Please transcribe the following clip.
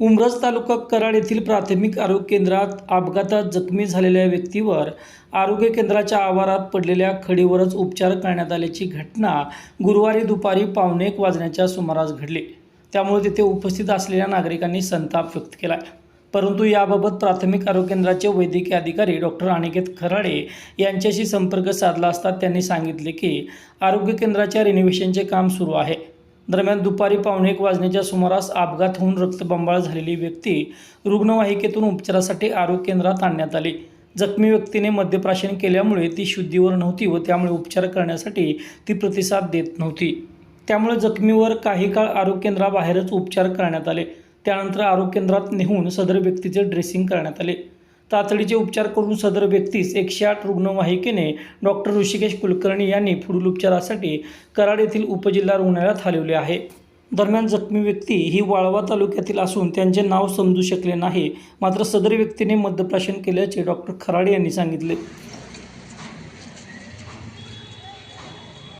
उमरज तालुका कराड येथील प्राथमिक आरोग्य केंद्रात अपघातात जखमी झालेल्या व्यक्तीवर आरोग्य केंद्राच्या आवारात पडलेल्या खडीवरच उपचार करण्यात आल्याची घटना गुरुवारी दुपारी पावणे एक वाजण्याच्या सुमारास घडली. त्यामुळे तिथे उपस्थित असलेल्या नागरिकांनी संताप व्यक्त केला परंतु याबाबत प्राथमिक आरोग्य केंद्राचे वैद्यकीय अधिकारी डॉक्टर अनिकेत खराडे यांच्याशी संपर्क साधला असता त्यांनी सांगितले की आरोग्य केंद्राच्या रिनोव्हेशनचे काम सुरू आहे. दरम्यान दुपारी पावणे एक वाजण्याच्या सुमारास अपघात होऊन रक्तबंबाळ झालेली व्यक्ती रुग्णवाहिकेतून उपचारासाठी आरोग्य केंद्रात आणण्यात आली. जखमी व्यक्तीने मद्यप्राशन केल्यामुळे ती शुद्धीवर नव्हती व त्यामुळे उपचार करण्यासाठी ती प्रतिसाद देत नव्हती. त्यामुळे जखमीवर काही काळ आरोग्य केंद्राबाहेरच उपचार करण्यात आले. त्यानंतर आरोग्य केंद्रात नेहून सदर व्यक्तीचे ड्रेसिंग करण्यात आले. तातडीचे उपचार करून सदर व्यक्तीस एकशे आठ रुग्णवाहिकेने डॉक्टर ऋषिकेश कुलकर्णी यांनी पुढील उपचारासाठी कराड येथील उपजिल्हा रुग्णालयात हलवले आहे. दरम्यान जखमी व्यक्ती ही वाळवा तालुक्यातील असून त्यांचे नाव समजू शकले नाही मात्र सदर व्यक्तीने मद्यप्राशन केल्याचे डॉक्टर खराडे यांनी सांगितले.